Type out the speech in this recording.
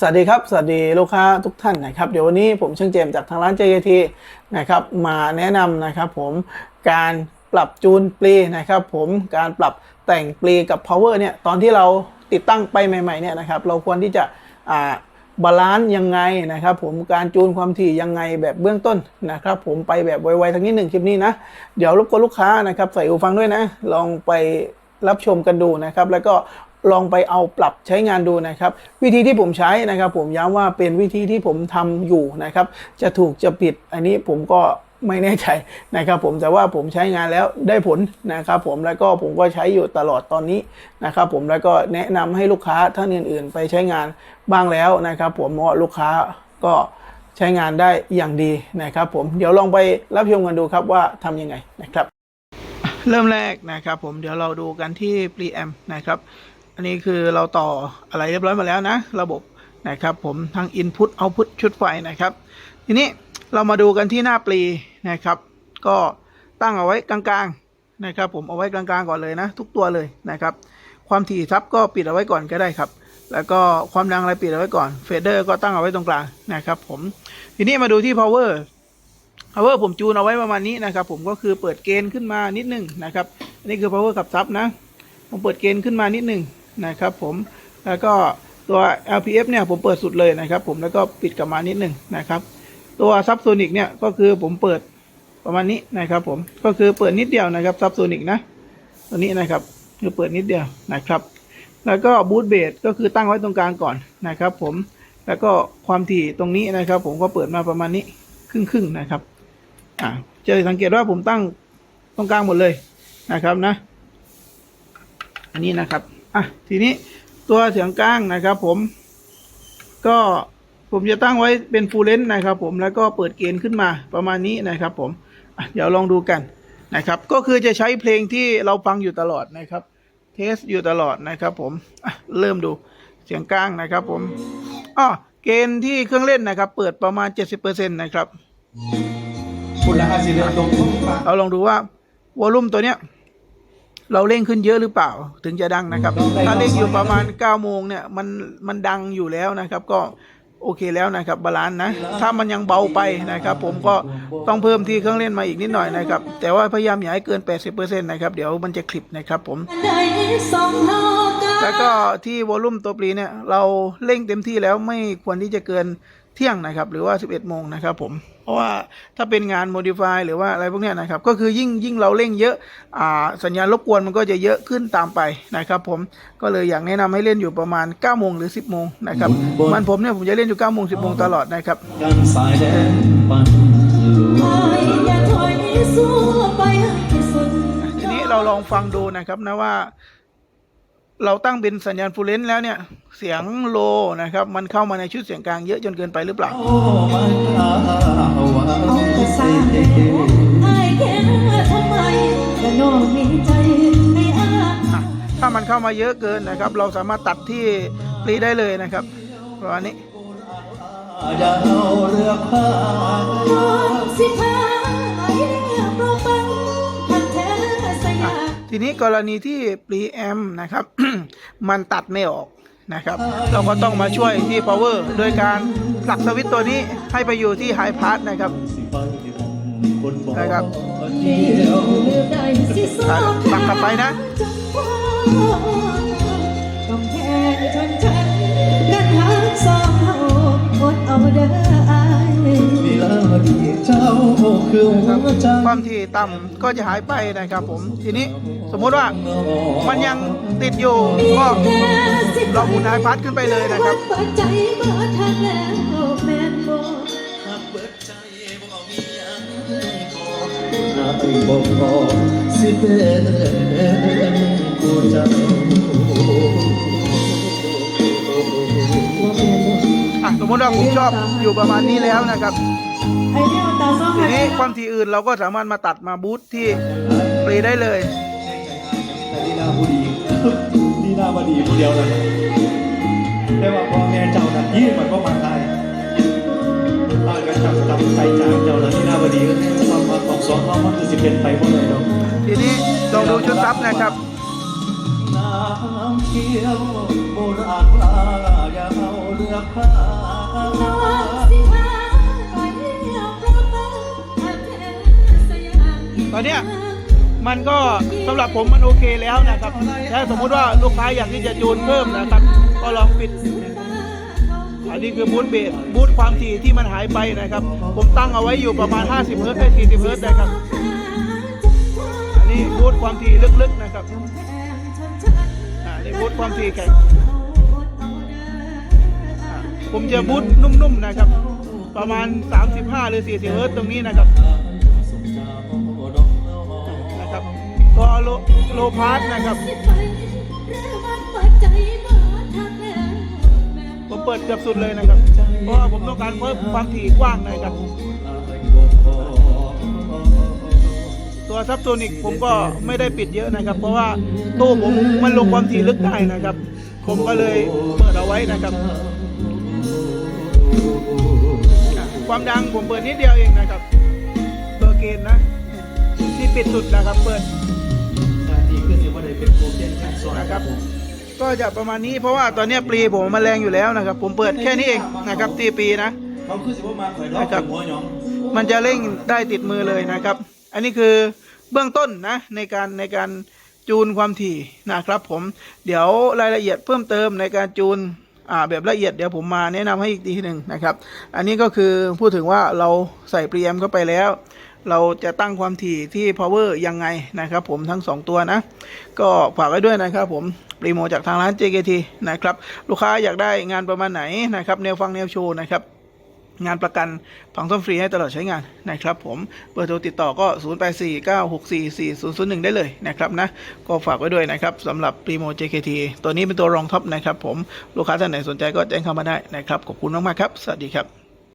สวัสดีครับ สวัสดีลูกค้าทุกท่านนะครับ เดี๋ยววันนี้ผมช่างเจมจากทางร้าน JKT นะครับ มาแนะนำนะครับผมการปรับจูนปลีนะครับ ผมการปรับแต่งปลีกับ power เนี่ยตอนที่เราติดตั้งไปใหม่ๆเนี่ยนะครับ เราควรที่จะอ่าบาลานซ์ยังไงนะครับ ผมการจูนความถี่ยังไงแบบเบื้องต้นนะครับ ผมไปแบบไวๆทั้งนี้หนึ่งคลิปนี้นะ เดี๋ยวรบกวนลูกค้านะครับใส่หูฟังด้วยนะ ลองไปรับชมกันดูนะครับ แล้วก็ลองไปเอาปรับใช้งานดูนะครับ วิธีที่ผมใช้นะครับ ผมย้ำว่าเป็นวิธีที่ผมทำอยู่นะครับ จะถูกจะผิดอันนี้ผมก็ไม่แน่ใจนะครับผมแต่ว่าผมใช้งานแล้วได้ผลนะครับผมแล้วก็ผมก็ใช้อยู่ตลอดตอนนี้นะครับผมแล้วก็แนะนำให้ลูกค้าท่านอื่น ๆ ไปใช้งานบ้างแล้วนะครับ ผมเพราะว่าลูกค้าก็ใช้งานได้อย่างดีนะครับผมเดี๋ยวลองไปรับชมกันดูครับว่าทำยังไงนะครับ เริ่มแรกนะครับผมเดี๋ยวเราดูกันที่ preamp นะครับ อันนี้คือเราต่ออะไรเรียบร้อยมาแล้วนะ ระบบนะครับผมทั้ง input output ชุดไฟนะครับ ทีนี้เรามาดูกันที่หน้าปลีนะครับ ก็ตั้งเอาไว้กลางๆนะครับผมเอาไว้กลางๆก่อนเลยนะ ทุกตัวเลยนะครับ ความถี่ซับก็ปิดเอาไว้ก่อนก็ได้ครับ แล้วก็ความดังอะไรปิดเอาไว้ก่อนเฟเดอร์ก็ตั้งเอาไว้ตรงกลางนะครับผมทีนี้มาดูที่ power power ผมจูนเอาไว้ประมาณนี้นะครับ ผมก็คือเปิดเกณฑ์ขึ้นมานิดหนึงนะครับอันนี้คือ power กับซับนะผมเปิดเกณฑ์ขึ้นมานิดหนึ่ง นะครับผมแล้วก็ตัว LPF เนี่ยผมเปิดสุดเลยนะครับผมแล้วก็ปิดกลับมานิดหนึ่งนะครับ ตัวซับโซนิกเนี่ยก็คือผมเปิดประมาณนี้นะครับผมก็คือเปิดนิดเดียวนะครับซับโซนิกนะตัวนี้นะครับคือเปิดนิดเดียวนะครับ แล้วก็บูทเบสก็คือตั้งไว้ตรงกลางก่อนนะครับ ผมแล้วก็ความถี่ตรงนี้นะครับ ผมก็เปิดมาประมาณนี้ครึ่งๆนะครับอ่าจะสังเกตว่าผมตั้งตรงกลางหมดเลยนะครับนะ อันนี้นะครับ อะทีนี้ตัวเสียงกลางนะครับผม ก็ผมจะตั้งไว้เป็นฟูลเลนนะครับ ผมแล้วก็เปิดเกณฑ์ขึ้นมาประมาณนี้นะครับ ผมอะเดี๋ยวลองดูกันนะครับ ก็คือจะใช้เพลงที่เราฟังอยู่ตลอดนะครับ เทสอยู่ตลอดนะครับ ผมอะเริ่มดูเสียงกลางนะครับ ผมอ้อเกณฑ์ที่เครื่องเล่นนะครับ เปิดประมาณ 70%นะครับคุณละห้าสิบเอ็ดตรงทุ่งฟ้าเราลองดูว่าวอลลุ่มตัวเนี้ย เราเร่งขึ้นเยอะหรือเปล่า ถึงจะดังนะครับ ถ้าเร่งอยู่ประมาณ9โมงเนี่ยมันมันดังอยู่แล้วนะครับ ก็โอเคแล้วนะครับบาลานซ์นะถ้ามันยังเบาไปนะครับ ผมก็ต้องเพิ่มที่เครื่องเล่นมาอีกนิดหน่อยนะครับ แต่ว่าพยายามอย่าให้เกิน 80%นะครับ เดี๋ยวมันจะคลิปนะครับผมได้สองเท่ากันแล้วก็ที่วอลลุ่มตัวปรีเนี่ย เราเร่งเต็มที่แล้วไม่ควรที่จะเกิน เที่ยงนะครับหรือว่า 11 โมงนะครับผมเพราะว่าถ้าเป็นงาน modify หรือว่าอะไรพวกนี้นะครับก็คือยิ่งยิ่งเราเร่งเยอะอ่าสัญญาณรบกวนมันก็จะเยอะขึ้นตามไปนะครับผมก็เลยอยากแนะนำให้เล่นอยู่ประมาณ 9 โมงหรือ 10 โมงนะครับมันผมเนี่ยผมจะเล่นอยู่ 9 โมง 10 โมงตลอดนะครับทีนี้เราลองฟังดูนะครับนะว่า เราตั้งเป็นสัญญาณฟูลเลนแล้วเนี่ย เสียงโลนะครับ มันเข้ามาในชุดเสียงกลางเยอะจนเกินไปหรือเปล่า ถ้ามันเข้ามาเยอะเกินนะครับ เราสามารถตัดที่ปลีได้เลยนะครับประมาณนี้ ทีนี้กรณีที่ปลีแอมนะครับ มันตัดไม่ออกนะครับ เราก็ต้องมาช่วยที่ power โดยการผลักสวิตตัวนี้ให้ไปอยู่ที่ high pass นะครับสิไปคนะครับเดียวเลือกได้สิสอบตักกลับไปนะจนพอต้องแค่ทนฉันกันหาสองเอาเด้ออายมีลาดีเจ้า คือหัวใจความถี่ต่ำก็จะหายไปนะครับผมทีนี้สมมุติว่ามันยังติดอยู่ก็เราหมุนไฮพัดขึ้นไปเลยนะครับเปิดใจเบิดทางแล้วมดใจบ่เอามีหยังพอหากบ่พอสิเป็นกูเจ้าอะสมมติว่าผมชอบอยู่ประมาณนี้แล้วนะครับ ไอ้เดียวตาสองทีนี้ความถี่อื่นเราก็สามารถมาตัดมาบูทที่ปรีได้เลยแต่ลีลาบุดีลีลาบดีคนเดียวเลยแต่ว่าพ่อแม่เจ้าน่ะยี่มันก็มาตายตายกันจับจับใจจางเจ้าน่ะลีลาบดีก็เนี่ยความมาของสองเรามันคือสิเป็นไปบ่ได้ดอกทีนี้ลองดูชุดซับนะครับน้ำเขียวโบราณว่าอย่าเอาเรือราคาน้องสิพา อนเนี้ยมันก็สำหรับผมมันโอเคแล้วนะครับถ้าสมมุติว่าลูกค้าอยากที่จะจูนเพิ่มนะครับ ก็ลองปิด อันนี้คือบูทเบสบูทความถี่ที่มันหายไปนะครับ ผมตั้งเอาไว้อยู่ประมาณ 50เฮิร์ตได้40เฮิร์ตซ์นะครับ อันนี้บูทความถี่ลึกๆนะครับอ่านี่บูทความถี่แข็งผมจะบูทนุ่มๆนะครับ ประมาณ 35 หรือ 40เฮิร์ตตรงนี้นะครับ ตัวโลโลพาร์ทนะครับผมเปิดเกือบสุดเลยนะครับเพราะว่าผมต้องการเพิ่มความถี่กว้างนะครับ ตัวซับโซนิกผมก็ไม่ได้ปิดเยอะนะครับ เพราะว่าตู้ผมมันลงความถี่ลึกได้นะครับ ผมก็เลยเปิดเอาไว้นะครับอะความดังผมเปิดนิดเดียวเองนะครับตัวเกณฑ์นะที่ปิดสุดนะครับเปิดดี นซ้อนนะครับ ก็จะประมาณนี้เพราะว่าตอนนี้ปลีผมมันแรงอยู่แล้วนะครับ ผมเปิดแค่นี้เองนะครับ ตีปีนะเขาคือสิว่ามาข่อยรอบกับหัวหยองมันจะเร่งได้ติดมือเลยนะครับ อันนี้คือเบื้องต้นนะในการในการจูนความถี่นะครับ ผมเดี๋ยวรายละเอียดเพิ่มเติมในการจูนอ่าแบบละเอียดเดี๋ยวผมมาแนะนำให้อีกทีหนึ่งนะครับ อันนี้ก็คือพูดถึงว่าเราใส่ปรีแอมเข้าไปแล้ว เราจะตั้งความถี่ที่ power ยังไงนะครับผมทั้ง 2 ตัวนะ ก็ฝากไว้ด้วยนะครับผมปรีโมจากทางร้าน JKT นะครับลูกค้าอยากได้งานประมาณไหนนะครับแนวฟังแนวโชว์นะครับงานประกันฝังซ่อมฟรีให้ตลอดใช้งานนะครับผมเบอร์โทรติดต่อก็ 0849644001 ได้เลยนะครับนะก็ฝากไว้ด้วยนะครับสำหรับ Primo JKT ตัวนี้เป็นตัวรองท็อปนะครับผมลูกค้าท่านไหนสนใจก็แจ้งเข้ามาได้นะครับ ขอบคุณมากๆครับ สวัสดีครับ